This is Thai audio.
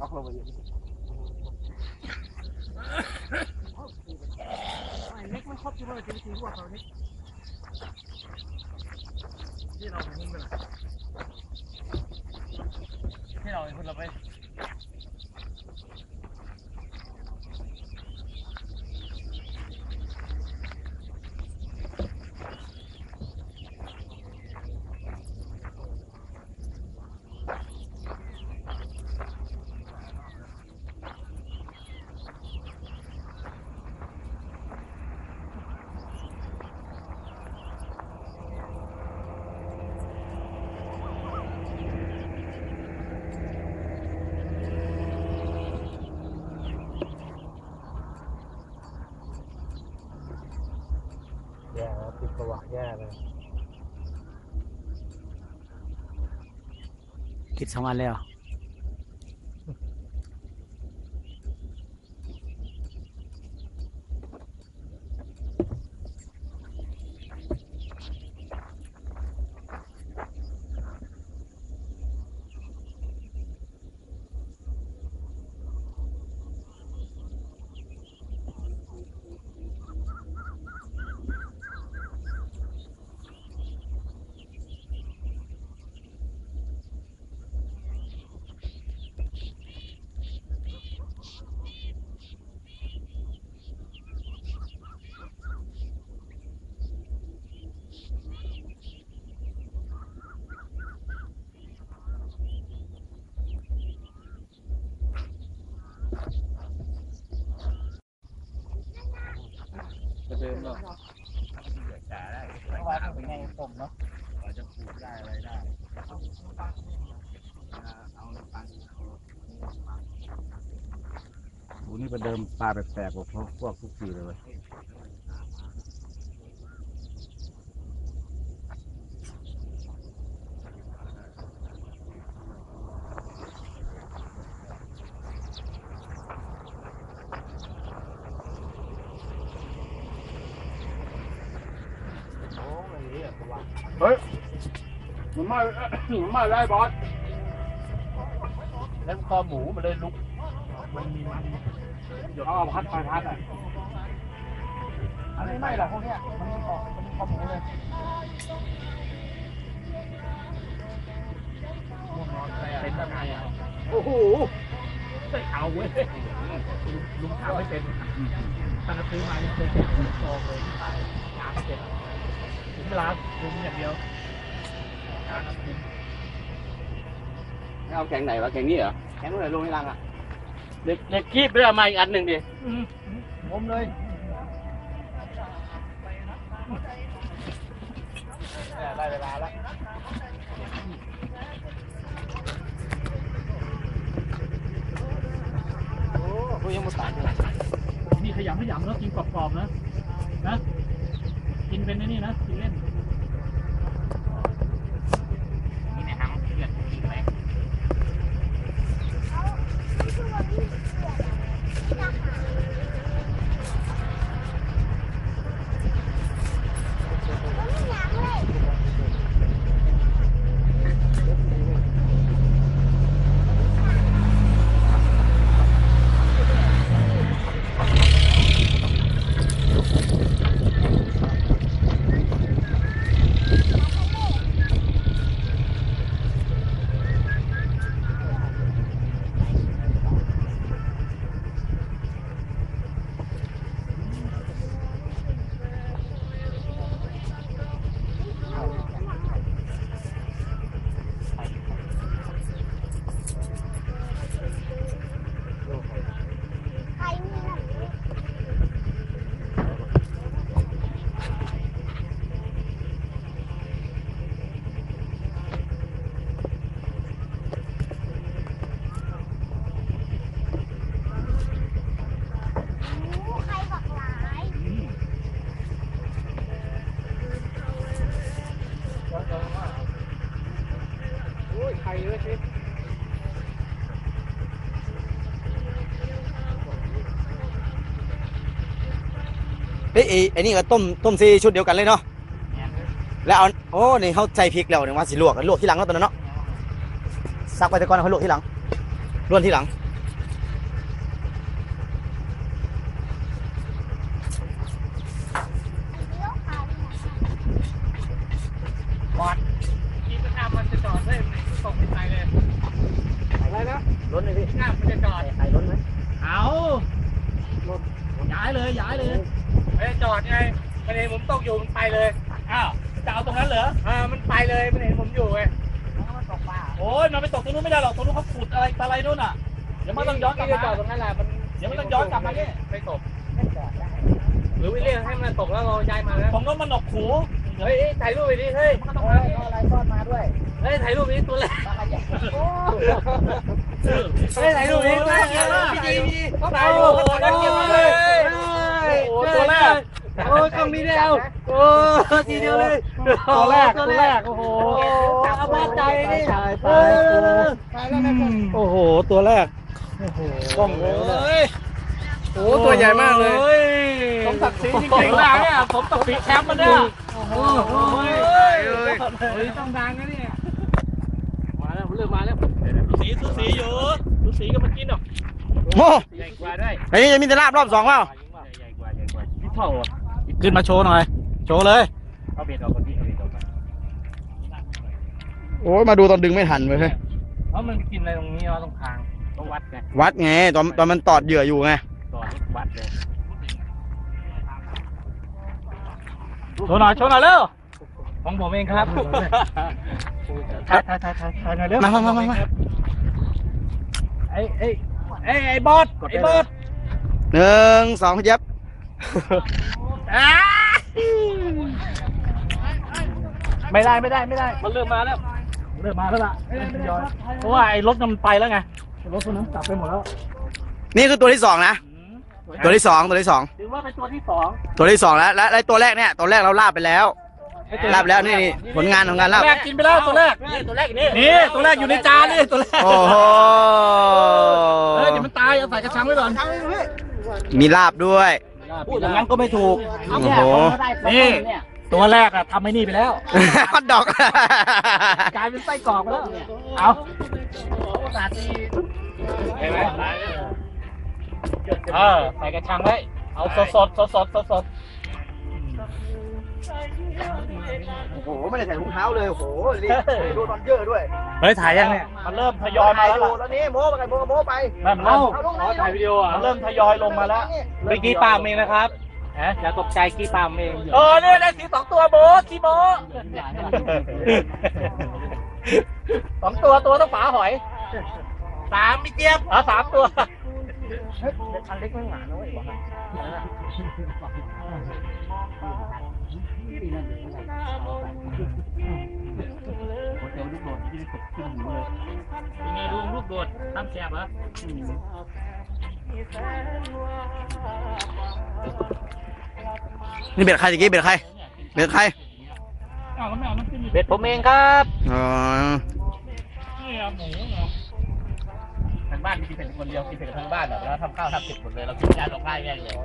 เล็กไม่ชอบที่ว่าจะไปตีรั่วเขานี่ที่เราไปมุ่งกันที่เราไปคนเราไป แย่แล้วติดประวัติแย่เลยคิดสองอันแล้วจะ เดินเนาะจ่าได้เพราะว่าถ้าเป็นไงผมเนาะเราจะปลูกได้อะไรได้เอาปังโอ้นี่ประเดิมปลาแปลกๆกว่าพวกพวกทุกทีเลย เว้ยเฮ้ยมันมามันมาได้บอสแล้วคอหมูมันเลยลุก มันมีมันเอาเอาพัดไปพัดอะอันนี้ไม่หรอกพวกเนี้ยมันมีออกมันมีคอหมูเลยเป็นยังไงอะโอ้โหไม่เอาเว้ยลุงทำไม่เป็นตั้งแต่ซื้อมายังเคยเก็บซองเลยที่ตายงานไม่เป็นถึงเว ลาลุงอย่างเดียวงานคุมเอาแกงไหนวะแกงนี้เหรอแกงไหนลงในรังอะเด็กเด็กคีบไปเอามาอีกอันหนึ่งดิผมเลยได้เวลาแล้วโอ้กูยังไม่ตายเลยนี่ขยำขยำแล้วกินกรอบๆนะนะกินเป็นไอ้นี่นะกินเล่นนี่ ฮ้ยไอ้นี่ก็ต้มต้มซีชุดเดียวกันเลยเนาะแล้วเอาโอ้นี่เขาใส่พริกแล้วเนี่ยว่าสิลวกลวกที่หลังเนาะตอนนั้นเนาะซักไปแต่ก่อนเขาลวกที่หลังล้วนที่หลังบอดคิดว่าหน้ามันจะจอดเลยตกไปไกลเลยอะไรนะรถเลยพี่หน้ามันจะจอดใส่รถไหมเอาย้ายเลยย้ายเลย ไม่ได้จอดไงมันเห็นผมตกอยู่มันไปเลยอ้าวจะเอาตรงนั้นเหรออ่ามันไปเลยมันเห็นผมอยู่ไงโอ้ยมันไปตกตรงนู้นไม่ได้หรอกตรงนู้นเขาขุดอะไรอะไรนู่นอะเดี๋ยวมันต้องย้อนกลับมาจอดตรงนั้นแหละมันเดี๋ยวมันต้องย้อนกลับมาเนี่ยไม่ตกหรือวิเรียกให้มันตกแล้วเราย้ายมาแล้วผมก็มันหนกหูเฮ้ยถ่ายรูปไปดิเฮ้ยมันต้องมาอะไรซ่อนมาด้วยเฮ้ยถ่ายรูปไปดิตัวแรกเฮ้ยไหนดูดิตัวแรกพี่ดีพี่ดีต้องถ่ายรูปตัว แรกเก็บมาเลยโอ้ตัวแรกโอ้กล้องนี้ได้เอาโอ้ทีเดียวเลยตัวแรกตัวแรกโอ้โหเอามาใจนี่ตายตายโอ้โหตัวแรกกล้องเลยโอ้ตัวใหญ่มากเลยสมศักดิ์ศรีจริงๆนะเนี่ยสมศักดิ์ศรีแชมป์มันเนี่ยโอ้โหต้องดังนะเนี่ยมาแล้วเริ่มมาแล้วสีสูสีอยู่สูสีก็มากินหรอกโอ้ใหญ่กว่าด้วยไอ้นี่ยังมีแต่ลาบรอบสองเปล่าใหญ่กว่าใหญ่กว่าพี่ เท่าอะขึ้นมาโชว์หน่อย โชว์เลย เอาเบ็ดออกก่อนพี่เอาเบ็ดออกก่อนโอ้ยมาดูตอนดึงไม่ทันเว้ยเพราะมันไปกินอะไรตรงนี้วะตรงคางต้องวัดไงวัดไงตอนตอนมันตอดเหยื่ออยู่ไงต่อวัดเลยโชว์หน่อยโชว์หน่อยเร็วของผมเองครับถ่ายถ่ายถ่ายถ่ายถ่ายหน่อยเร็วมามามามามาไอ้ไอ้ไอ้ไอ้บอสไอ้บอสหนึ่งสองเย็บอ่า ไม่ได้ไม่ได้ไม่ได้ มันเริ่มมาแล้ว เริ่มมาแล้วล่ะเพราะว่าไอ้รถมันไปแล้วไงรถคนนั้นกลับไปหมดแล้วนี่คือตัวที่สองนะ ตัวที่สองตัวที่สองถือว่าเป็นตัวที่สองตัวที่สองแล้วและและตัวแรกเนี่ยตัวแรกเราลาบไปแล้วลาบแล้วนี่นี่ผลงานของการลาบแรกกินไปแล้วตัวแรกนี่ตัวแรกนี่นี่ตัวแรกอยู่ในจานนี่ตัวแรกโอ้โหเฮ้ยเดี๋ยวมันตายเอาใส่กระชังไว้ก่อนมีลาบด้วย พูดอย่างนั้นก็ไม่ถูกโอ้โห นี่ตัวแรกอะทำไอ้นี่ไปแล้ว ฮอตดอก กลายเป็นไส้กรอกไปแล้วเอาสาตีเห็นไหมเออใส่กระชังไว้ เอาสดสดสดสดสดสด โอ้โหไม่ได้ใส่ถุงเท้าเลยโอ้โหรีบดูตอนเยอะด้วยเฮ้ยถ่ายยังเนี่ย มันเริ่มทยอยมาแล้วดูล่ะตอนนี้โม้ไปโม้โม้ไปมันเริ่มถ่ายวิดีโออะมันเริ่มทยอยลงมาแล้วเมื่อกี้ปาล์มเองนะครับฮะอย่าตกใจกี้ปาล์มเองเออเนี่ยได้สีสองตัวโบกี้โบสองตัวตัวต้องฝาหอยสามพี่เจี๊ยบอ๋อสามตัว อันเล็กไม่หนานะเว้ยยังไงลุงลูกโดดทำแสบเหรอนี่เบ็ดใครตะกี้เบ็ดใครเบ็ดใครเบ็ดผมเองครับอ๋อทาง บ้านกินเผ็ดคนเดียวกินเผ็ดกับทางบ้านเหรอแล้วทำข้าวทำเผ็ดหมดเลยเรากินจานเราง่ายแย่งเลย